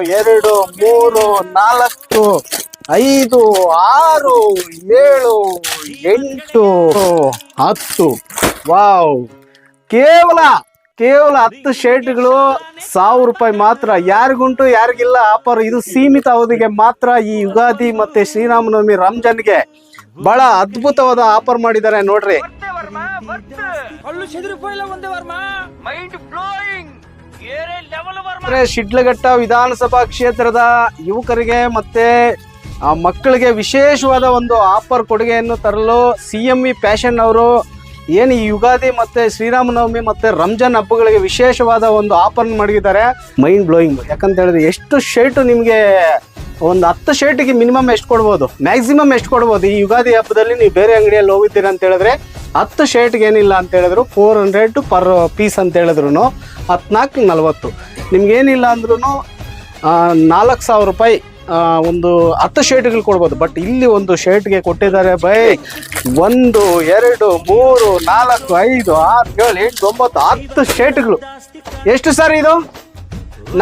ಎರಡು ಮೂರು ನಾಲ್ಕು ಐದು ಆರು ಏಳು ಎಂಟು ಹತ್ತು. ವಾವ್. ಕೇವಲ ಕೇವಲ ಹತ್ತು ಶರ್ಟ್ಗಳು ಸಾವಿರ ರೂಪಾಯಿ ಮಾತ್ರ. ಯಾರಿಗುಂಟು ಯಾರಿಗಿಲ್ಲ. ಆಫರ್ ಇದು ಸೀಮಿತ ಅವಧಿಗೆ ಮಾತ್ರ ಈ ಯುಗಾದಿ ಮತ್ತೆ ಶ್ರೀರಾಮನವಮಿ ರಂಜಾನ್ಗೆ ಬಹಳ ಅದ್ಭುತವಾದ ಆಫರ್ ಮಾಡಿದ್ದಾರೆ ನೋಡ್ರಿ. ಶಿಡ್ಲಘಟ್ಟ ವಿಧಾನಸಭಾ ಕ್ಷೇತ್ರದ ಯುವಕರಿಗೆ ಮತ್ತೆ ಮಕ್ಕಳಿಗೆ ವಿಶೇಷವಾದ ಒಂದು ಆಫರ್ ಕೊಡುಗೆಯನ್ನು ತರಲು ಸಿ ಎಂ ಇ ಪ್ಯಾಷನ್ ಅವರು ಏನು ಈ ಯುಗಾದಿ ಮತ್ತೆ ಶ್ರೀರಾಮನವಮಿ ಮತ್ತೆ ರಂಜಾನ್ ಹಬ್ಬಗಳಿಗೆ ವಿಶೇಷವಾದ ಒಂದು ಆಫರ್ ಮಾಡಿದ್ದಾರೆ. ಮೈಂಡ್ ಬ್ಲೋಯಿಂಗ್ ಯಾಕಂತ ಹೇಳಿದ್ರೆ ಎಷ್ಟು ಶರ್ಟ್ ನಿಮಗೆ ಒಂದು ಹತ್ತು ಶರ್ಟಿಗೆ ಮಿನಿಮಮ್ ಎಷ್ಟು ಕೊಡ್ಬೋದು? ಮ್ಯಾಕ್ಸಿಮಮ್ ಎಷ್ಟು ಕೊಡ್ಬೋದು? ಈ ಯುಗಾದಿ ಹಬ್ಬದಲ್ಲಿ ನೀವು ಬೇರೆ ಅಂಗಡಿಯಲ್ಲಿ ಹೋಗಿದ್ದೀರಾ ಅಂತ ಹೇಳಿದ್ರೆ ಹತ್ತು ಶರ್ಟ್ಗೆ ಏನಿಲ್ಲ ಅಂತ ಹೇಳಿದ್ರು ಫೋರ್ ಹಂಡ್ರೆಡ್ ಪರ್ ಪೀಸ್ ಅಂತ ಹೇಳಿದ್ರು ಹತ್ನಾಲ್ಕು ನಲ್ವತ್ತು. ನಿಮ್ಗೇನಿಲ್ಲ ಅಂದ್ರೂ ನಾಲ್ಕು ಸಾವಿರ ರೂಪಾಯಿ ಒಂದು ಹತ್ತು ಶರ್ಟ್ಗಳು ಕೊಡ್ಬೋದು. ಬಟ್ ಇಲ್ಲಿ ಒಂದು ಶರ್ಟ್ಗೆ ಕೊಟ್ಟಿದ್ದಾರೆ ಬೈ, ಒಂದು, ಎರಡು, ಮೂರು, ನಾಲ್ಕು, ಐದು, ಆರು, ಏಳು, ಎಂಟು, ಒಂಬತ್ತು, ಹತ್ತು ಶರ್ಟ್ಗಳು. ಎಷ್ಟು ಸರ್ ಇದು?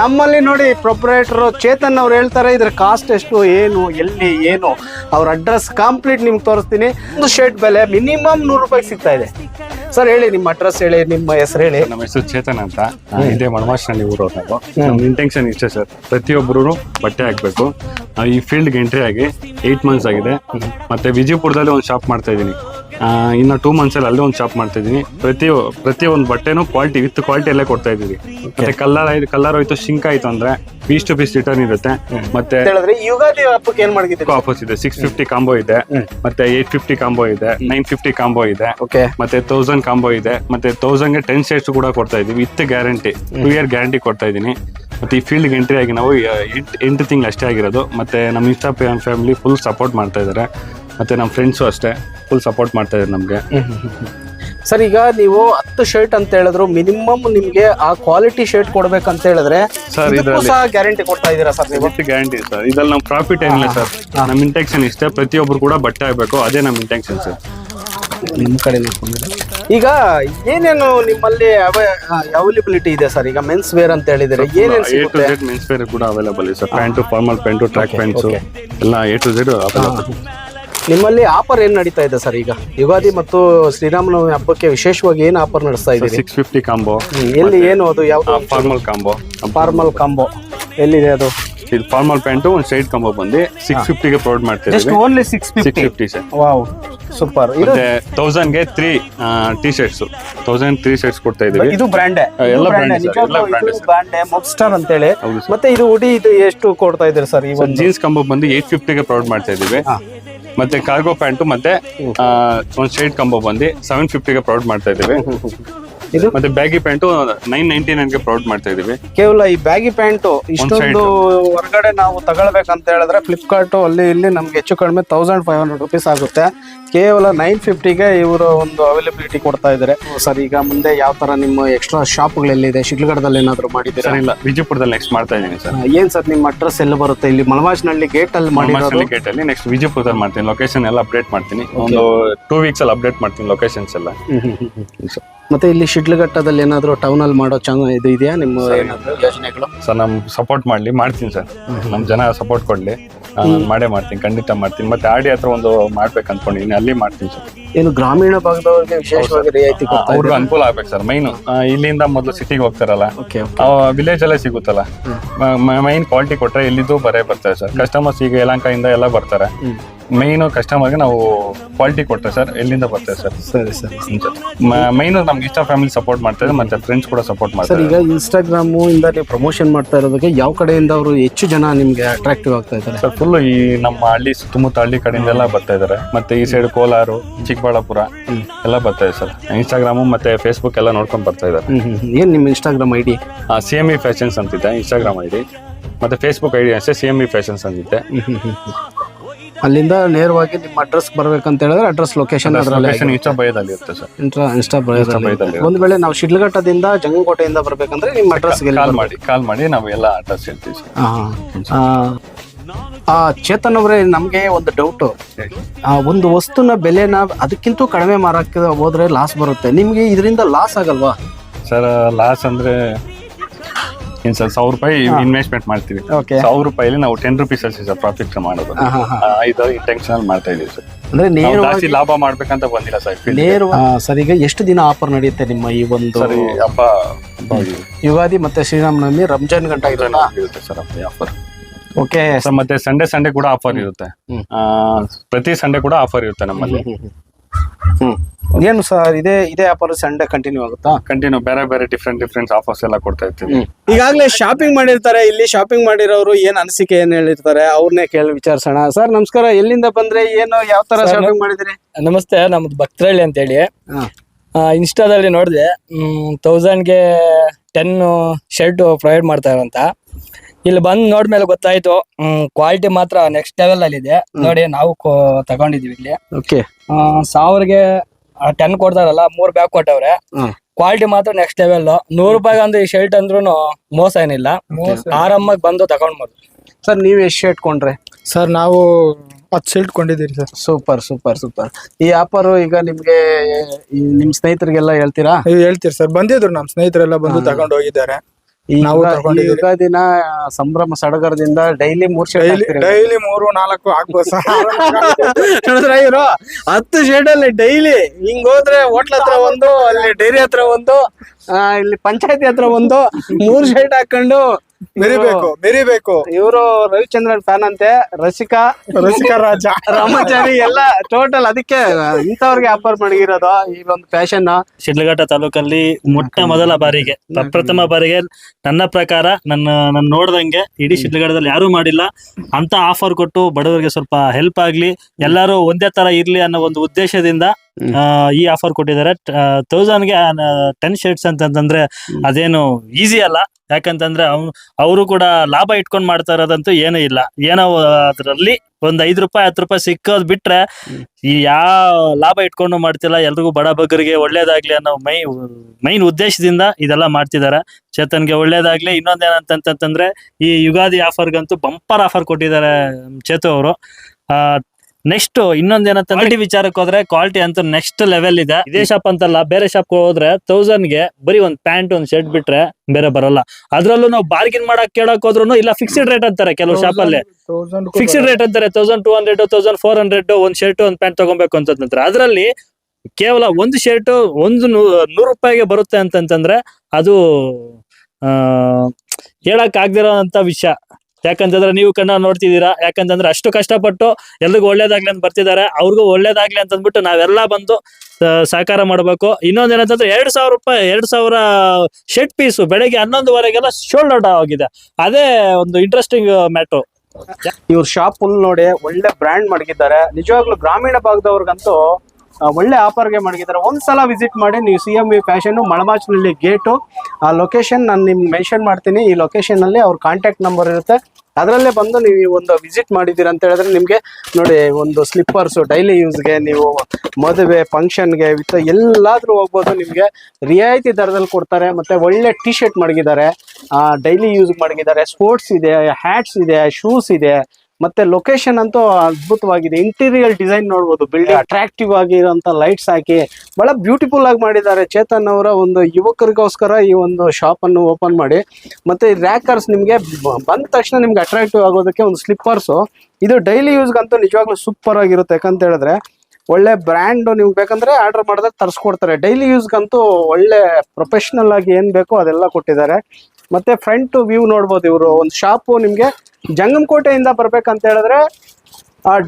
ನಮ್ಮಲ್ಲಿ ನೋಡಿ ಪ್ರೊಪ್ರೈಟರ್ ಚೇತನ್ ಅವ್ರು ಹೇಳ್ತಾರೆ ಇದ್ರ ಕಾಸ್ಟ್ ಎಷ್ಟು ಏನು ಎಲ್ಲಿ ಏನು? ಅವ್ರ ಅಡ್ರೆಸ್ ಕಂಪ್ಲೀಟ್ ನಿಮ್ಗೆ ತೋರಿಸ್ತೀನಿ. ಒಂದು ಶರ್ಟ್ ಬೆಲೆ ಮಿನಿಮಮ್ ನೂರು ರೂಪಾಯಿ ಸಿಗ್ತಾ ಇದೆ. ಸರ್ ಹೇಳಿ ನಿಮ್ಮ ಅಡ್ರೆಸ್ ಹೇಳಿ ನಿಮ್ಮ ಹೆಸರು ಹೇಳಿ. ನಮ್ಮ ಹೆಸರು ಚೇತನ್ ಅಂತ. ಇದೇ ಮಣಮಾಶ್ನಲ್ಲಿ ಊರು ನಾವು. ನಮ್ಮ ಇಂಟೆನ್ಷನ್ ಇಷ್ಟೇ ಸರ್ ಪ್ರತಿಯೊಬ್ಬರು ಬಟ್ಟೆ ಹಾಕ್ಬೇಕು. ಈ ಫೀಲ್ಡ್ಗೆ ಎಂಟ್ರಿ ಆಗಿ ಏಯ್ಟ್ ಮಂತ್ಸ್ ಆಗಿದೆ. ಮತ್ತೆ ವಿಜಯಪುರದಲ್ಲಿ ಒಂದು ಶಾಪ್ ಮಾಡ್ತಾ ಇದ್ದೀನಿ. ಇನ್ನು ಟೂ ಮಂತ್ಸ್ ಅಲ್ಲಿ ಅಲ್ಲೇ ಒಂದು ಶಾಪ್ ಮಾಡ್ತಾ ಇದ್ದೀನಿ ಪ್ರತಿ ಪ್ರತಿ ಒಂದು ಬಟ್ಟೆನೂ ಕ್ವಾಲಿಟಿ ವಿತ್ ಕ್ವಾಲಿಟಿ ಅಲ್ಲೇ ಕೊಡ್ತಾ ಇದ್ದೀವಿ. ಮತ್ತೆ ಕಲರ್ ಆಯ್ತು ಕಲ್ಲರ್ ಹೋಯ್ತು ಶಿಂಕ್ ಆಯ್ತು ಅಂದ್ರೆ ಪೀಸ್ ಟು ಪೀಸ್ ರಿಟರ್ನ್ ಇರುತ್ತೆ. ಮತ್ತೆ ಯುಗಾದಿ ಹಬ್ಬಕ್ಕೆ ಏನ್ ಆಫರ್ಸ್ ಇದೆ. ಸಿಕ್ಸ್ ಫಿಫ್ಟಿ ಕಾಂಬೋ ಇದೆ. ಮತ್ತೆ ಏಟ್ ಫಿಫ್ಟಿ ಕಾಂಬೋ ಇದೆ. ನೈನ್ ಫಿಫ್ಟಿ ಕಾಂಬೋ ಇದೆ. ಓಕೆ ಮತ್ತೆ ತೌಸಂಡ್ ಕಾಂಬೋ ಇದೆ. ಮತ್ತೆ ತೌಸಂಡ್ಗೆ ಟೆನ್ ಶೇರ್ಸ್ ಕೂಡ ಕೊಡ್ತಾ ಇದೀವಿ with guarantee two year guarantee ಕೊಡ್ತಾ ಇದೀನಿ ಮತ್ತೆ ಈ ಫೀಲ್ಡ್ ಎಂಟ್ರಿ ಆಗಿ ನಾವು ಎಂಟು ಎಂಟು ತಿಂಗಳು ಅಷ್ಟೇ ಆಗಿರೋದು. ಮತ್ತೆ ನಮ್ಮ ಇನ್ಸ್ಟಾ ಫ್ಯಾಮಿಲಿ ಫುಲ್ ಸಪೋರ್ಟ್ ಮಾಡ್ತಾ ಇದ್ದಾರೆ. ಮತ್ತೆ ನಮ್ಮ ಫ್ರೆಂಡ್ಸು ಅಷ್ಟೇ. ಫುಲ್ ಸಪೋರ್ಟ್ ಮಾಡ್ತಾ ಇದ್ದಾರೆ ನಮಗೆ. ಸರ್ ಈಗ ನೀವು ಹತ್ತು ಶರ್ಟ್ ಅಂತ ಹೇಳಿದ್ರು ಮಿನಿಮಮ್ ನಿಮ್ಗೆ ಆ ಕ್ವಾಲಿಟಿ ಶರ್ಟ್ ಕೊಡ್ಬೇಕಂತ ಹೇಳಿದ್ರೆ ಸರ್ ಇದ್ರಲ್ಲಿ- ಗ್ಯಾರಂಟಿ ಕೊಡ್ತಾ ಇದ್ದೀರಾ ಸರ್ ನೀವು? Guarantee sir. ಇದ್ರಲ್ಲಿ ನಮ್ಮ ಪ್ರಾಫಿಟ್ ಏನಿಲ್ಲ ಸರ್. ನಮ್ಮ ಇಂಟೆನ್ಷನ್ ಇಷ್ಟೇ. ಪ್ರತಿಯೊಬ್ರು ಕೂಡ ಬಟ್ಟೆ ಆಗಬೇಕು ಅದೇ ನಮ್ಮ ಇಂಟೆನ್ಷನ್ ಸರ್. ನಿಮ್ಮ ಕಡೆ ಈಗ ಏನೇನು ನಿಮ್ಮಲ್ಲಿ ಅವೈಲಬಿಲಿಟಿ ಇದೆ ಸರ್? ಈಗ ಮೆನ್ಸ್ ವೇರ್ ಅಂತ ಹೇಳಿದ್ರೆ ಏನೇನು ಎ ಟು ಸಿಗುತ್ತೆ? ಝೆಡ್ ಮೆನ್ಸ್ ವೇರ್ ಕೂಡ ಅವೈಲೇಬಲ್ ಇದೆ sir. Pant formal pant track pants. ಎಲ್ಲ ಎ ಟು ಝೆಡ್ ಅವೈಲೇಬಲ್ ನಿಮ್ಮಲ್ಲಿ ಆಫರ್ ಏನ್ ನಡೀತಾ ಇದೆ ಸರ್ ಈಗ? ಯುಗಾದಿ ಮತ್ತು ಶ್ರೀರಾಮನವಮಿ ಹಬ್ಬಕ್ಕೆ ವಿಶೇಷವಾಗಿ ಏನು ಆಫರ್ ನಡೆಸ್ತಾ ಇದೆ ಸಿಕ್ಸ್ ಫಿಫ್ಟಿ ಕಾಂಬೋ. ಎಲ್ಲಿ ಏನು ಅದು ಯಾವ ಫಾರ್ಮಲ್ ಕಾಂಬೋ. Formal combo. ಎಲ್ಲಿದೆ ಅದು? ಇದು ಫಾರ್ಮಲ್ ಪ್ಯಾಂಟು ಒಂದು ಸೈಡ್ ಕಾಂಬೋ ಬಂದು ಸಿಕ್ಸ್ ಫಿಫ್ಟಿಗೆ ಪ್ರೊವೈಡ್ ಮಾಡ್ತೀವಿ just only six six fifty sir wow super ಇದು ಮತ್ತೆ ತೌಸಂಡ್ಗೆ three T shirts thousand three shirts ಕೊಡ್ತಾ ಇದೀವಿ ಇದು ಬ್ರ್ಯಾಂಡೆ ಎಲ್ಲ ಬ್ರ್ಯಾಂಡ್ ಎಲ್ಲ ಬ್ರ್ಯಾಂಡ್. ಬ್ರ್ಯಾಂಡೆ ಮೊಬ್ಸ್ಟಾರ್ ಅಂತ ಹೇಳಿ ಹೌದು sir. ಮತ್ತೆ ಇದು ಉಡಿ ಇದು ಎಷ್ಟು ಕೊಡ್ತಾ ಇದ್ದೀರಿ ಸರ್ ಈ ಒಂದು? ಜೀನ್ಸ್ ಕಾಂಬೋ ಬಂದು ಏಟ್ ಫಿಫ್ಟಿಗೆ ಪ್ರೊವೈಡ್ ಮಾಡ್ತಾ ಇದೀವಿ ಮತ್ತೆ ಕಾರ್ಗೋ ಪ್ಯಾಂಟು ಮತ್ತೆ ಆ, ಒಂದು ಶೇಡ್ ಕಾಂಬೋ ಬಂದು ಸೆವೆನ್ ಫಿಫ್ಟಿಗೆ ಪ್ರೌಡ್ ಮಾಡ್ತಾ ಇದೀವಿ ಇದು? ಮತ್ತೆ ಬ್ಯಾಗಿ ಪ್ಯಾಂಟು ನೈನ್ ನೈನ್ಟಿ ನೈನ್ಗೆ ಪ್ರೌಡ್ ಮಾಡ್ತಾ ಇದೀವಿ ಕೇವಲ ಈ ಬ್ಯಾಗಿ ಪ್ಯಾಂಟು ಇಷ್ಟೊಂದು ಹೊರಗಡೆ ನಾವು ತಗೊಳ್ಬೇಕಂತ ಹೇಳಿದ್ರೆ ಫ್ಲಿಪ್ಕಾರ್ಟ್ ಅಲ್ಲಿ ಇಲ್ಲಿ ನಮ್ಗೆ ಹೆಚ್ಚು ಕಡಿಮೆ ತೌಸಂಡ್ ಫೈವ್ ಹಂಡ್ರೆಡ್ ರುಪೀಸ್ ಆಗುತ್ತೆ. ಕೇವಲ ನೈನ್ ಫಿಫ್ಟಿಗೆ ಇವರು ಒಂದು ಅವೈಲಬಿಲಿಟಿ ಕೊಡ್ತಾ ಇದ್ದಾರೆ ಸರ್ ಈಗ ಮುಂದೆ ಯಾವ ತರ ನಿಮ್ಮ ಎಕ್ಸ್ಟ್ರಾ ಶಾಪ್ಗಳೆಲ್ಲಿದೆ ಶಿಡ್ಲಘಟ್ಟದಲ್ಲಿ ಏನಾದ್ರು ಮಾಡಿದ್ದೀರಾ? ಸರ್ ಇಲ್ಲ. ವಿಜಯಪುರದಲ್ಲಿ ನೆಕ್ಸ್ಟ್ ಮಾಡ್ತಾ ಇದ್ದೀನಿ ಸರ್. ಏನ್ ಸರ್ ನಿಮ್ಮ ಅಡ್ರೆಸ್ ಎಲ್ಲ ಬರುತ್ತೆ? ಇಲ್ಲಿ ಮಳವಾಜ್ನಳ್ಳಿ ಗೇಟ್ ಅಲ್ಲಿ ಮಾಡಿ ಗೇಟ್ ಅಲ್ಲಿ ನೆಕ್ಸ್ಟ್ ವಿಜಯಪುರದಲ್ಲಿ ಮಾಡ್ತೀನಿ. ಲೊಕೇಶನ್ ಎಲ್ಲ ಅಪ್ಡೇಟ್ ಮಾಡ್ತೀನಿ. ಒಂದು ಟೂ ವೀಕ್ಸ್ ಅಲ್ಲಿ ಅಪ್ಡೇಟ್ ಮಾಡ್ತೀನಿ ಲೊಕೇಶನ್ಸ್ ಎಲ್ಲ. ಮತ್ತೆ ಇಲ್ಲಿ ಶಿಡ್ಲಘಟ್ಟದಲ್ಲಿ ಏನಾದ್ರು ಟೌನ್ ಅಲ್ಲಿ ಮಾಡೋ ಚಾನ್ ಇದು ಇದೆಯಾ? ನಿಮ್ಮ ಏನಾದ್ರು ಯೋಜನೆಗಳು? ಸರ್ ನಮ್ ಸಪೋರ್ಟ್ ಮಾಡ್ಲಿ. ಮಾಡ್ತೀನಿ ಸರ್. ನಮ್ ಜನ ಸಪೋರ್ಟ್ ಕೊಡ್ಲಿ. ನಾನ್ ಮಾಡೇ ಮಾಡ್ತೀನಿ. ಖಂಡಿತ ಮಾಡ್ತೀನಿ. ಮತ್ತೆ ಆಡಿ ಹತ್ರ ಒಂದು ಮಾಡ್ಬೇಕು ಅನ್ಕೊಂಡಿದ್ದೀನಿ ಅಲ್ಲಿ ಮಾಡ್ತೀವಿ ಸರ್. ಏನು ಗ್ರಾಮೀಣ ಭಾಗದವರಿಗೆ ವಿಶೇಷವಾಗಿ ರಿಯಾಯಿತಿ ಕೊಡ್ತಾ ಅವ್ರಿಗೆ ಅನುಕೂಲ ಆಗ್ಬೇಕು ಸರ್ ಮೈನ್ ಇಲ್ಲಿಂದ ಮೊದಲು ಸಿಟಿಗೆ ಹೋಗ್ತಾರಲ್ಲ ಓಕೆ ವಿಲೇಜ್ ಅಲ್ಲೇ ಸಿಗುತ್ತಲ್ಲ. ಮೈನ್ ಕ್ವಾಲಿಟಿ ಕೊಟ್ರೆ ಇಲ್ಲಿದ್ದು ಬರೇ ಬರ್ತಾರೆ ಸರ್. ಕಸ್ಟಮರ್ಸ್ ಈಗ ಯಲಹಂಕದಿಂದ ಎಲ್ಲ ಬರ್ತಾರೆ. ಮೈನ್ ಕಸ್ಟಮರ್ಗೆ ನಾವು ಕ್ವಾಲಿಟಿ ಕೊಡ್ತೇವೆ ಸರ್ ಎಲ್ಲಿಂದ ಬರ್ತೇವೆ ಸರ್ ಸರಿ. ಸರ್ ಮೈನ್ ನಮ್ಗೆ ಇಷ್ಟ ಫ್ಯಾಮಿಲಿ ಸಪೋರ್ಟ್ ಮಾಡ್ತಾರೆ ಮತ್ತೆ ಫ್ರೆಂಡ್ಸ್ ಕೂಡ ಸಪೋರ್ಟ್ ಸರ್ ಮಾಡ್ತಾರೆ ಈಗ ಇನ್ಸ್ಟಾಗ್ರಾಮು ಇಂದ ನೀವು ಪ್ರಮೋಷನ್ ಮಾಡ್ತಾ ಇರೋದಕ್ಕೆ ಯಾವ ಕಡೆಯಿಂದ ಅವರು ಹೆಚ್ಚು ಜನ ನಿಮಗೆ ಅಟ್ರಾಕ್ಟಿವ್ ಆಗ್ತಾ ಇದ್ದಾರೆ? ಸರ್ ಫುಲ್ ಈ ನಮ್ಮ ಹಳ್ಳಿ ಸುತ್ತಮುತ್ತ ಹಳ್ಳಿ ಕಡೆಯಿಂದ ಎಲ್ಲ ಬರ್ತಾ ಇದ್ದಾರೆ. ಮತ್ತೆ ಈ ಸೈಡ್ ಕೋಲಾರ ಚಿಕ್ಕಬಳ್ಳಾಪುರ ಎಲ್ಲ ಬರ್ತಾ ಇದೆ ಸರ್ ಇನ್ಸ್ಟಾಗ್ರಾಮು ಮತ್ತೆ ಫೇಸ್ಬುಕ್ ಎಲ್ಲ ನೋಡ್ಕೊಂಡು ಬರ್ತಾ ಇದ್ದಾರೆ. ಹ್ಮ್ ಹ್ಮ್ ಹ್ಮ್. ಏನ್ ನಿಮ್ಮ Instagram I D C M E fashions ಅಂತಿದೆ ಇನ್ಸ್ಟಾಗ್ರಾಮ್ ಐ ಡಿ ಮತ್ತೆ ಫೇಸ್ಬುಕ್ ಐ ಡಿ ಅಷ್ಟೇ ಸಿ ಎಂ ಇ ಫ್ಯಾಷನ್ಸ್ ಅಂತಿದೆ. ಅಲ್ಲಿಂದ ನೇರವಾಗಿ ನಿಮ್ಮ ಅಡ್ರೆಸ್ ಬರ್ಬೇಕಂತ ಹೇಳಿದ್ರೆ ಅಡ್ರೆಸ್ ಲೊಕೇಶನ್ ಅದರಲ್ಲಿ ಲೊಕೇಶನ್ ಇನ್ಸ್ಟಾ ಬಯೋದಲ್ಲಿ ಇರುತ್ತೆ ಸರ್ ಇನ್ಸ್ಟಾ ಬಯೋದಲ್ಲಿ ಒಂದ್ ವೇಳೆ ನಾವು ಶಿಡ್ಲಘಟ್ಟದಿಂದ ಜಂಗಕೋಟೆಯಿಂದ ಬರ್ಬೇಕಂದ್ರೆ ನಿಮ್ಮ ಅಡ್ರೆಸ್ಗೆ ಕಾಲ್ ಮಾಡಿ ಕಾಲ್ ಮಾಡಿ ನಾವು ಎಲ್ಲ ಅಡ್ರೆಸ್ ಹೇಳ್ತೀವಿ ಸರ್ ಆ ಚೇತನ್ ಅವರೇ ನಮ್ಗೆ ಒಂದು ಡೌಟ್ ಆ ಒಂದು ವಸ್ತುನ ಬೆಲೆನ ಅದಕ್ಕಿಂತ ಕಡಿಮೆ ಮಾರಕ್ಕೆ ಹೋದ್ರೆ ಲಾಸ್ ಬರುತ್ತೆ. ನಿಮ್ಗೆ ಇದರಿಂದ ಲಾಸ್ ಆಗಲ್ವಾ? ಸರ್ ಲಾಸ್ ಅಂದ್ರೆ ಇನ್ ಸರ್ ಸಾವಿರ ರೂಪಾಯಿ ಇನ್ವೆಸ್ಟ್ಮೆಂಟ್ ಮಾಡ್ತೀವಿ. ಸಾವಿರ ರೂಪಾಯಿಲಿ ನಾವು ಟೆನ್ ರುಪೀಸ್ ಅಲ್ಲಿ ಸರ್ ಪ್ರಾಫಿಟ್ ಮಾಡೋದು. ಹಾ, ಹಾ, ಹಾ. ಆ, ಇದು ಇಂಟೆನ್ಷನ್ ಅಲ್ಲಿ ಮಾಡ್ತಾ ಇದೀವಿ ಸರ್. ಅಂದ್ರೆ ನಾವು ನೇರವಾಗಿ ಜಾಸ್ತಿ ಲಾಭ ಮಾಡ್ಬೇಕಂತ ಬಂದಿಲ್ಲ ಸರ್ field. ನೇರ ಸರ್ ಈಗ ಎಷ್ಟು ದಿನ ಆಫರ್ ನಡೆಯುತ್ತೆ ನಿಮ್ಮ ಈ ಒಂದು ಸರ್ ಈ ಹಬ್ಬ ಹಬ್ಬ ಇದೆ. ಯುಗಾದಿ ಮತ್ತೆ ಶ್ರೀರಾಮನವಮಿ ರಂಜಾನ್ ಗಂಟ ಇರುತ್ತೆ? ಸರ್ ಆಫರ್ ಓಕೆ ಸರ್ ಮತ್ತೆ ಸಂಡೇ ಸಂಡೇ ಕೂಡ ಆಫರ್ ಇರುತ್ತೆ. ಹ್ಮ್. ಆ, ಪ್ರತಿ ಸಂಡೇ ಕೂಡ ಆಫರ್ ಇರುತ್ತೆ ನಮ್ಮಲ್ಲಿ. ಹ್ಮ್. ಏನು ಸರ್ ಇದೇ ಇದೇ ಆಫರ್ ಸಂಡೇ ಕಂಟಿನ್ಯೂ ಆಗುತ್ತಾ? ಕಂಟಿನ್ಯೂ ಬೇರೆ ಬೇರೆ ಡಿಫ್ರೆಂಟ್ ಡಿಫ್ರೆಂಟ್ ಆಫರ್ಸ್ ಎಲ್ಲ ಕೊಡ್ತಾ ಇರ್ತೀವಿ. ಈಗಾಗಲೇ ಶಾಪಿಂಗ್ ಮಾಡಿರ್ತಾರೆ ಇಲ್ಲಿ ಶಾಪಿಂಗ್ ಮಾಡಿರೋರು ಏನ್ ಅನಿಸಿಕೆ ಏನ್ ಹೇಳಿರ್ತಾರೆ ಅವ್ರನ್ನೇ ಕೇಳಿ ವಿಚಾರಿಸೋಣ. ಸರ್ ನಮಸ್ಕಾರ ಎಲ್ಲಿಂದ ಬಂದ್ರೆ ಏನು ಯಾವ ತರ Sir, ಶಾಪಿಂಗ್ ಮಾಡಿದ್ರಿ? ನಮಸ್ತೆ ನಮ್ದು ಭಕ್ತರಳ್ಳಿ ಅಂತೇಳಿ. ಆ, ಇನ್ಸ್ಟಾದಲ್ಲಿ ನೋಡಿದೆ ತೌಸಂಡ್ಗೆ ಟೆನ್ ಶರ್ಟ್ ಪ್ರೊವೈಡ್ ಮಾಡ್ತಾ ಅಂತ ಇಲ್ಲಿ ಬಂದು ನೋಡ್ಮೇಲೆ ಗೊತ್ತಾಯ್ತು ಕ್ವಾಲಿಟಿ ಮಾತ್ರ ನೆಕ್ಸ್ಟ್ ಲೆವೆಲ್ ಅಲ್ಲಿ ಇದೆ ನೋಡಿ ನಾವು ಕೊ- ತಗೊಂಡಿದೀವಿ ಇಲ್ಲಿ. ಓಕೆ ಸಾವಿರಗೆ ಟೆನ್ ಕೊಡ್ತಾರಲ್ಲ ಮೂರ್ ಬ್ಯಾಗ್ ಕೊಟ್ಟವ್ರೆ. ಕ್ವಾಲಿಟಿ ಮಾತ್ರ ನೆಕ್ಸ್ಟ್ ಲೆವೆಲ್ ನೂರು ರೂಪಾಯಿ ಅಂದ್ರೆ ಈ ಶರ್ಟ್ ಅಂದ್ರೂ ಮೋಸ ಏನಿಲ್ಲ. ಆರಾಮಾಗಿ ಬಂದು ತಗೊಂಡ್ಬೋದು. ಸರ್ ನೀವ್ ಎಷ್ಟು ಶರ್ಟ್ ಕೊಂಡ್ರೆ? ಸರ್ ನಾವು ಹತ್ತು ಶರ್ಟ್ ಕೊಂಡಿದ್ದೀರಿ ಸರ್ ಸೂಪರ್ ಸೂಪರ್ ಸೂಪರ್ ಈ ಆಫರ್ ಈಗ ನಿಮ್ಗೆ ಈ ನಿಮ್ ಸ್ನೇಹಿತರಿಗೆಲ್ಲ ಹೇಳ್ತೀರಾ? ನೀವು ಹೇಳ್ತೀರಿ ಸರ್ ಬಂದಿದ್ರು ನಮ್ಮ ಸ್ನೇಹಿತರೆಲ್ಲ ಬಂದು ತಗೊಂಡು ಹೋಗಿದ್ದಾರೆ. ನಾವು ಈ. ಯುಗಾದಿನ ಸಂಭ್ರಮ ಸಡಗರದಿಂದ ಡೈಲಿ ಮೂರ್ ಡೈಲಿ ಮೂರು ನಾಲ್ಕು ಆಗ್ಬೋದು ಇವರು ಹತ್ತು ಶೇಡ್ ಅಲ್ಲಿ ಡೈಲಿ ಹಿಂಗ್ ಹೋದ್ರೆ ಹೋಟ್ಲ್ ಹತ್ರ ಒಂದು ಅಲ್ಲಿ ಡೈರಿ ಹತ್ರ ಒಂದು ಆ, ಇಲ್ಲಿ ಪಂಚಾಯತಿ ಹತ್ರ ಒಂದು ಮೂರ್ ಶೇಟ್ ಹಾಕೊಂಡು ಮೆರಿಬೇಕು ಮೆರಿಬೇಕು. ಇವರು ರವಿಚಂದ್ರನ್ ಫ್ಯಾನ್ ಅಂತೆ ರಸಿಕಾ ರಸಿಕಾ ರಾಜ. ರಾಮಾಚಾರಿ ಎಲ್ಲ ಟೋಟಲ್ ಅದಕ್ಕೆ ಇಂಥವ್ರಿಗೆ ಆಫರ್ ಮಾಡಿರೋದು ಈ ಒಂದು ಫ್ಯಾಷನ್ ಶಿಡ್ಲಘಟ್ಟ ತಾಲೂಕಲ್ಲಿ ಮೊಟ್ಟ ಮೊದಲ ಬಾರಿಗೆ ಪ್ರಪ್ರಥಮ ಬಾರಿಗೆ ನನ್ನ ಪ್ರಕಾರ ನನ್ನ ನಾನು ನೋಡ್ದಂಗೆ ಇಡೀ ಶಿಡ್ಲಘಟ್ಟದಲ್ಲಿ ಯಾರು ಮಾಡಿಲ್ಲ. ಅಂತ ಆಫರ್ ಕೊಟ್ಟು ಬಡವರಿಗೆ ಸ್ವಲ್ಪ ಹೆಲ್ಪ್ ಆಗ್ಲಿ ಎಲ್ಲರೂ ಒಂದೇ ತರ ಇರ್ಲಿ ಅನ್ನೋ ಒಂದು ಉದ್ದೇಶದಿಂದ ಆ, ಈ ಆಫರ್ ಕೊಟ್ಟಿದ್ದಾರೆ. ತೌಸಂಡ್ಗೆ ಟೆನ್ ಶರ್ಟ್ಸ್ ಅಂತಂದ್ರೆ ಅದೇನು ಈಸಿ ಅಲ್ಲ. ಯಾಕಂತಂದ್ರೆ ಅವ್ ಅವರು ಕೂಡ ಲಾಭ ಇಟ್ಕೊಂಡ್ ಮಾಡ್ತಾ ಇರೋದಂತೂ ಏನೂ ಇಲ್ಲ. ಏನೋ ಅದರಲ್ಲಿ ಒಂದ್ ಐದು ರೂಪಾಯಿ, ಹತ್ತು ರೂಪಾಯಿ ಸಿಕ್ಕೋದ್ ಬಿಟ್ರೆ ಈ ಯಾವ ಲಾಭ ಇಟ್ಕೊಂಡು ಮಾಡ್ತಿಲ್ಲ, ಎಲ್ರಿಗೂ ಬಡ ಬಗ್ಗರಿಗೆ ಒಳ್ಳೇದಾಗ್ಲಿ ಅನ್ನೋ ಮೈ, ಮೈನ್ ಉದ್ದೇಶದಿಂದ ಇದೆಲ್ಲ ಮಾಡ್ತಿದ್ದಾರೆ ಚೇತನ್ಗೆ ಒಳ್ಳೇದಾಗ್ಲಿ ಇನ್ನೊಂದೇನಂತಂತಂದ್ರೆ ಈ ಯುಗಾದಿ ಆಫರ್ಗಂತೂ ಬಂಪರ್ ಆಫರ್ ಕೊಟ್ಟಿದ್ದಾರೆ ಚೇತು ಅವರು. ನೆಕ್ಸ್ಟ್ ಇನ್ನೊಂದೇನಂತ ಅಂಗಡಿ ವಿಚಾರಕ್ಕೆ ಹೋದ್ರೆ ಕ್ವಾಲಿಟಿ ಅಂತೂ ನೆಕ್ಸ್ಟ್ ಲೆವೆಲ್ ಇದೆ. ಇದೇ ಶಾಪ್ ಅಂತಲ್ಲ ಬೇರೆ ಶಾಪ್ ಹೋದ್ರೆ ತೌಸಂಡ್ಗೆ ಬರೀ ಒಂದ್ ಪ್ಯಾಂಟ್ ಒಂದ್ ಶರ್ಟ್ ಬಿಟ್ರೆ ಬೇರೆ ಬರಲ್ಲ. ಅದ್ರಲ್ಲೂ ನಾವು ಬಾರ್ಗಿನ್ ಮಾಡಕ್ ಕೇಳಕ್ ಹೋದ್ರು ಇಲ್ಲ ಫಿಕ್ಸ್ಡ್ ರೇಟ್ ಅಂತಾರೆ ಕೆಲವು ಶಾಪ್ ಅಲ್ಲಿ. ಫಿಕ್ಸ್ಡ್ ರೇಟ್ ಅಂತಾರೆ thousand two hundred thousand four hundred ಒಂದ್ ಶರ್ಟ್ ಒಂದ್ ಪ್ಯಾಂಟ್ ತಗೊಬೇಕು ಅಂತಂದ್ರೆ ಅದರಲ್ಲಿ ಕೇವಲ ಒಂದು ಶರ್ಟ್ ಒಂದು ನೂ- ನೂರು ರೂಪಾಯಿಗೆ ಬರುತ್ತೆ ಅಂತಂತಂದ್ರೆ ಅದು ಆ ಹೇಳಕ್ ಆಗದಿರೋ ಅಂತ ವಿಷಯ. ಯಾಕಂತಂದ್ರೆ ನೀವು ಕಣ್ಣ ನೋಡ್ತಿದ್ದೀರಾ? ಯಾಕಂತಂದ್ರೆ ಅಷ್ಟು ಕಷ್ಟಪಟ್ಟು ಎಲ್ರಿಗೂ ಒಳ್ಳೇದಾಗ್ಲಿ ಅಂತ ಬರ್ತಿದ್ದಾರೆ. ಅವ್ರಿಗೂ ಒಳ್ಳೇದಾಗ್ಲಿ ಅಂತ ಅಂದ್ಬಿಟ್ಟು ನಾವೆಲ್ಲ ಬಂದು ಸಹಕಾರ ಮಾಡ್ಬೇಕು. ಇನ್ನೊಂದೇನಂತಂದ್ರೆ ಎರಡ್ ಸಾವಿರ ರೂಪಾಯಿ, ಎರಡ್ ಸಾವಿರ ಶೆಟ್ ಪೀಸು ಬೆಳಗ್ಗೆ ಹನ್ನೊಂದುವರೆಗೆಲ್ಲ ಶೋಲ್ಡ್ ಆಗಿದೆ. ಅದೇ ಒಂದು ಇಂಟ್ರೆಸ್ಟಿಂಗ್ ಮ್ಯಾಟ್ರು ಇವ್ರ ಶಾಪ್ ಫುಲ್ ನೋಡಿ ಒಳ್ಳೆ ಬ್ರ್ಯಾಂಡ್ ಮಡಗಿದ್ದಾರೆ. ನಿಜವಾಗ್ಲೂ ಗ್ರಾಮೀಣ ಭಾಗದವ್ರಿಗಂತೂ ಒಳ್ಳೆ ಆಫರ್ಗೆ ಮಡಗಿದ್ದಾರೆ. ಒಂದ್ಸಲ ವಿಸಿಟ್ ಮಾಡಿ ನೀವು ಸಿ ಎಂ ವಿ ಫ್ಯಾಷನ್ ಮಳಮಾಚ್ನಲ್ಲಿ ಗೇಟು ಆ ಲೊಕೇಶನ್ ನಾನು ನಿಮ್ಗೆ ಮೆನ್ಷನ್ ಮಾಡ್ತೀನಿ. ಈ ಲೊಕೇಶನ್ ಅಲ್ಲಿ ಅವ್ರ ಕಾಂಟ್ಯಾಕ್ಟ್ ನಂಬರ್ ಇರುತ್ತೆ. ಅದರಲ್ಲೇ ಬಂದು ನೀವು ಒಂದು ವಿಸಿಟ್ ಮಾಡಿದ್ದೀರ ಅಂತ ಹೇಳಿದ್ರೆ ನಿಮಗೆ ನೋಡಿ ಒಂದು ಸ್ಲಿಪ್ಪರ್ಸು ಡೈಲಿ ಯೂಸ್ಗೆ ನೀವು ಮದುವೆ ಫಂಕ್ಷನ್ಗೆ ವಿತ್ ಎಲ್ಲಾದರೂ ಹೋಗ್ಬೋದು. ನಿಮಗೆ ರಿಯಾಯಿತಿ ದರದಲ್ಲಿ ಕೊಡ್ತಾರೆ, ಮತ್ತು ಒಳ್ಳೆ ಟಿ ಶರ್ಟ್ ಮಡಗಿದ್ದಾರೆ ಡೈಲಿ ಯೂಸ್ ಮಡಗಿದ್ದಾರೆ. ಸ್ಪೋರ್ಟ್ಸ್ ಇದೆ ಹ್ಯಾಟ್ಸ್ ಇದೆ ಶೂಸ್ ಇದೆ. ಮತ್ತೆ ಲೊಕೇಶನ್ ಅಂತೂ ಅದ್ಭುತವಾಗಿದೆ. ಇಂಟೀರಿಯರ್ ಡಿಸೈನ್ ನೋಡ್ಬೋದು. ಬಿಲ್ಡಿಂಗ್ ಅಟ್ರಾಕ್ಟಿವ್ ಆಗಿರೋಂಥ ಲೈಟ್ಸ್ ಹಾಕಿ. ಬಹಳ ಬ್ಯೂಟಿಫುಲ್ ಆಗಿ ಮಾಡಿದ್ದಾರೆ ಚೇತನ್ ಅವರ ಒಂದು ಯುವಕರಿಗೋಸ್ಕರ ಈ ಒಂದು ಶಾಪ್ ಅನ್ನು ಓಪನ್ ಮಾಡಿ. ಮತ್ತೆ ರ್ಯಾಕರ್ಸ್ ನಿಮಗೆ ಬಂದ ತಕ್ಷಣ ನಿಮ್ಗೆ ಅಟ್ರಾಕ್ಟಿವ್ ಆಗೋದಕ್ಕೆ ಒಂದು ಸ್ಲಿಪ್ಪರ್ಸು ಇದು ಡೈಲಿ ಯೂಸ್ಗಂತೂ ನಿಜವಾಗ್ಲೂ ಸೂಪರ್ ಆಗಿರುತ್ತೆ ಯಾಕಂತ ಹೇಳಿದ್ರೆ ಒಳ್ಳೆ ಬ್ರ್ಯಾಂಡ್ ನೀವು ಬೇಕಂದ್ರೆ ಆರ್ಡರ್ ಮಾಡಿದ್ರೆ ತರ್ಸ್ಕೊಡ್ತಾರೆ. ಡೈಲಿ ಯೂಸ್ಗಂತೂ ಒಳ್ಳೆ ಪ್ರೊಫೆಷ್ನಲ್ ಆಗಿ ಏನ್ ಬೇಕೋ ಅದೆಲ್ಲ ಕೊಟ್ಟಿದ್ದಾರೆ. ಮತ್ತೆ ಫ್ರಂಟ್ ವ್ಯೂ ನೋಡ್ಬೋದು ಇವರು. ಒಂದು ಶಾಪು ನಿಮ್ಗೆ ಜಂಗಮಕೋಟೆಯಿಂದ ಬರ್ಬೇಕಂತ ಹೇಳಿದ್ರೆ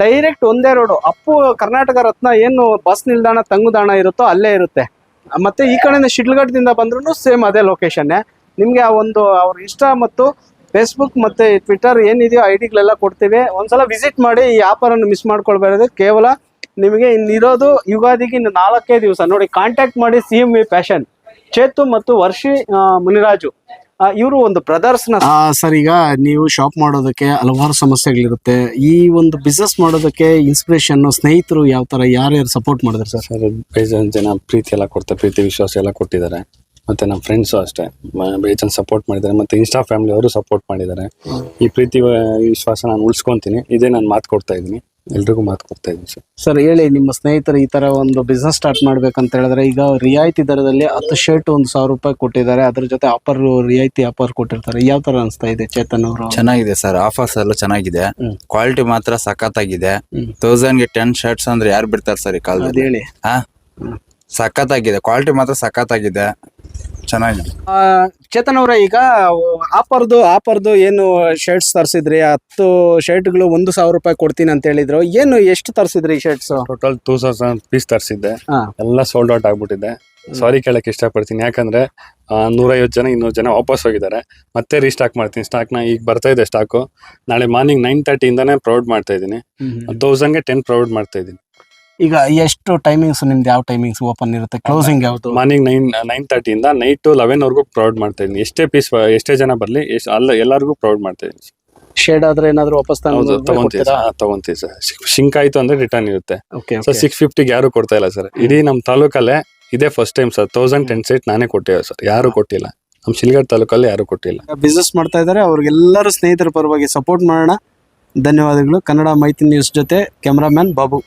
ಡೈರೆಕ್ಟ್ ಒಂದೇ ರೋಡು ಅಪ್ಪು ಕರ್ನಾಟಕ ರತ್ನ ಏನು ಬಸ್ ನಿಲ್ದಾಣ ತಂಗುದಾಣ ಇರುತ್ತೋ ಅಲ್ಲೇ ಇರುತ್ತೆ. ಆ, ಮತ್ತೆ ಈ ಕಡೆಯಿಂದ ಶಿಡ್ಲಘಟ್ಟದಿಂದ ಬಂದ್ರೂ ಸೇಮ್ ಅದೇ ಲೊಕೇಶನ್ನೇ ನಿಮಗೆ ಆ ಒಂದು ಅವ್ರ ಇನ್ಸ್ಟಾ ಮತ್ತು ಫೇಸ್ಬುಕ್ ಮತ್ತೆ ಟ್ವಿಟರ್ ಏನಿದೆಯೋ ಐ ಡಿಗಳೆಲ್ಲ ಕೊಡ್ತೀವಿ. ಒಂದ್ಸಲ ವಿಸಿಟ್ ಮಾಡಿ ಈ ಆಫರನ್ನು ಮಿಸ್ ಮಾಡ್ಕೊಳ್ಬಾರ್ದು. ಕೇವಲ ನಿಮಗೆ ಇನ್ನಿರೋದು ಯುಗಾದಿಗೆ ಇನ್ನು ನಾಲ್ಕೇ ದಿವಸ. ನೋಡಿ ಕಾಂಟ್ಯಾಕ್ಟ್ ಮಾಡಿ C M V fashion Chetu ಮತ್ತು ವರ್ಷಿ ಮುನಿರಾಜು. ಇವರು ಒಂದು ಪ್ರದರ್ಶನ ಸರ್ ಈಗ ನೀವು ಶಾಪ್ ಮಾಡೋದಕ್ಕೆ ಹಲವಾರು ಸಮಸ್ಯೆಗಳಿರುತ್ತೆ. ಈ ಒಂದು ಬಿಸ್ನೆಸ್ ಮಾಡೋದಕ್ಕೆ ಇನ್ಸ್ಪಿರೇಷನ್ ಸ್ನೇಹಿತರು ಯಾವ ತರ ಯಾರ್ಯಾರು ಸಪೋರ್ಟ್ ಮಾಡಿದ್ರು ಸರ್? ಸರ್ ಬೇಜಾನ್ ಜನ ಪ್ರೀತಿ ಎಲ್ಲ ಕೊಡ್ತಾರೆ ಪ್ರೀತಿ ವಿಶ್ವಾಸ ಎಲ್ಲ ಕೊಟ್ಟಿದ್ದಾರೆ. ಮತ್ತೆ ನಮ್ಮ ಫ್ರೆಂಡ್ಸು ಅಷ್ಟೇ. ಬೇಜಾನ್ ಸಪೋರ್ಟ್ ಮಾಡಿದ್ದಾರೆ. ಮತ್ತೆ ಇನ್ಸ್ಟಾ ಫ್ಯಾಮಿಲಿ ಅವರು ಸಪೋರ್ಟ್ ಮಾಡಿದ್ದಾರೆ. ಈ ಪ್ರೀತಿ ವಿಶ್ವಾಸ ನಾನು ಉಳಿಸ್ಕೊಂತೀನಿ. ಇದೇ ನಾನು ಮಾತು ಕೊಡ್ತಾ ಇದ್ದೀನಿ. ಎಲ್ರಿಗೂ ಮಾತು ಕೊಡ್ತಾ ಇದ್ದೀನಿ ಸರ್. ಸರ್ ಹೇಳಿ ನಿಮ್ಮ ಸ್ನೇಹಿತರು ಈ ತರ ಒಂದು ಬಿಸ್ನೆಸ್ ಸ್ಟಾರ್ಟ್ ಮಾಡ್ಬೇಕಂತ ಹೇಳಿದ್ರೆ ಈಗ ರಿಯಾಯಿತಿ ದರದಲ್ಲಿ ಹತ್ತು ಶರ್ಟ್ ಒಂದು ಸಾವಿರ ರೂಪಾಯಿ ಕೊಟ್ಟಿದ್ದಾರೆ. ಅದ್ರ ಜೊತೆ ಆಫರ್ ರಿಯಾಯಿತಿ ಆಫರ್ ಕೊಟ್ಟಿರ್ತಾರೆ. ಯಾವ ತರ ಅನಿಸ್ತಾ ಇದೆ ಚೇತನ್ ಅವರು? ಚೆನ್ನಾಗಿದೆ ಸರ್ ಆಫರ್ಸ್ ಎಲ್ಲ ಚೆನ್ನಾಗಿದೆ. ಕ್ವಾಲಿಟಿ ಮಾತ್ರ ಸಖತ್ತಾಗಿದೆ. ಆಗಿದೆ ತೌಸಂಡ್ಗೆ ಟೆನ್ ಶರ್ಟ್ಸ್ ಅಂದ್ರೆ ಯಾರು ಬಿಡ್ತಾರೆ ಸರ್ ಈ ಕಾಲದಲ್ಲಿ? ಹೇಳಿ. ಹಾ? ಸಖತ್ತಾಗಿದೆ ಕ್ವಾಲಿಟಿ ಮಾತ್ರ ಸಖತ್ತಾಗಿದೆ. ಚೆನ್ನಾಗಿದೆ. ಚೇತನ್ ಅವರೇ ಈಗ ಆಫರ್ದು ಆಫರ್ದು ಏನು ಶರ್ಟ್ಸ್ ತರಿಸಿದ್ರಿ? ಹತ್ತು ಶರ್ಟ್ಗಳು ಒಂದು ಸಾವಿರ ರೂಪಾಯಿ ಕೊಡ್ತೀನಿ ಅಂತ ಹೇಳಿದ್ರು. ಏನು ಎಷ್ಟು ತರಿಸಿದ್ರಿ shirts total two thousand piece ತರಿಸಿದ್ದೆ. ಎಲ್ಲ ಸೋಲ್ಡ್ ಔಟ್ ಆಗ್ಬಿಟ್ಟಿದೆ. ಸಾರಿ ಕೇಳಕ್ ಇಷ್ಟಪಡ್ತೀನಿ. ಯಾಕಂದ್ರೆ ನೂರೈವತ್ತು ಜನ ಇನ್ನೂರು ಜನ ವಾಪಸ್ ಹೋಗಿದ್ದಾರೆ. ಮತ್ತೆ ರೀಸ್ಟಾಕ್ ಮಾಡ್ತೀನಿ. ಸ್ಟಾಕ್ನ ಈಗ ಬರ್ತಾ ಇದೆ ಸ್ಟಾಕು ನಾಳೆ ಮಾರ್ನಿಂಗ್ ನೈನ್ ತರ್ಟಿ ಇಂದಾನೆ ಪ್ರೊವೈಡ್ ಮಾಡ್ತಾ ಇದ್ದೀನಿ. ತೌಸಂಡ್ಗೆ ಟೆನ್ ಪ್ರೊವೈಡ್ ಮಾಡ್ತಾ ಇದ್ದೀನಿ. ಈಗ ಎಷ್ಟು ಟೈಮಿಂಗ್ಸ್ ನಿಮ್ದು ಯಾವ ಟೈಮಿಂಗ್ಸ್ ಓಪನ್ ಇರುತ್ತೆ? ಕ್ಲೋಸಿಂಗ್ ಯಾವುದು? ಮಾರ್ನಿಂಗ್ ನೈನ್ ನೈನ್ ತರ್ಟಿಯಿಂದ ನೈಟ್ ಲೆವೆನ್ ವರ್ಗೂ ಪ್ರೊವೈಡ್ ಮಾಡ್ತಾ ಇದ್ದೀನಿ. ಎಷ್ಟೇ ಪೀಸ್ ಎಷ್ಟೇ ಜನ ಬರಲಿ ಎಷ್ಟು ಅಲ್ಲ ಎಲ್ಲರಿಗೂ ಪ್ರೊವೈಡ್ ಮಾಡ್ತಾ ಇದ್ದೀನಿ. ಶೇಡ್ ಆದ್ರೆ ಏನಾದ್ರು ವಾಪಸ್ ಹೌದು ತಗೊಂತೀವಿ ಸರ್ ತಗೊಂತೀವಿ ಸರ್ ಶಿಂಕ್ ಆಯ್ತು ಅಂದ್ರೆ ರಿಟರ್ನ್ ಇರುತ್ತೆ. ಓಕೆ ಸರ್ ಸಿಕ್ಸ್ ಫಿಫ್ಟಿಗೆ ಯಾರು ಕೊಡ್ತಾ ಇಲ್ಲ ಸರ್ ಇಡೀ ನಮ್ಮ ತಾಲೂಕಲ್ಲೇ ಇದೇ first time sir thousand ten seat ನಾನೇ ಕೊಟ್ಟಿವೆ ಸರ್ ಯಾರು ಕೊಟ್ಟಿಲ್ಲ. ನಮ್ಮ ಶಿಲ್ಗಡ್ ತಾಲೂಕಲ್ಲಿ ಯಾರು ಕೊಟ್ಟಿಲ್ಲ. ಬಿಸ್ನೆಸ್ ಮಾಡ್ತಾ ಇದ್ದಾರೆ. ಅವ್ರಿಗೆಲ್ಲರೂ ಸ್ನೇಹಿತರ ಪರವಾಗಿ ಸಪೋರ್ಟ್ ಮಾಡೋಣ. ಧನ್ಯವಾದಗಳು. ಕನ್ನಡ ಮೈತ್ರಿ ನ್ಯೂಸ್ ಜೊತೆ ಕ್ಯಾಮ್ರಾಮ್ಯಾನ್ ಬಾಬು.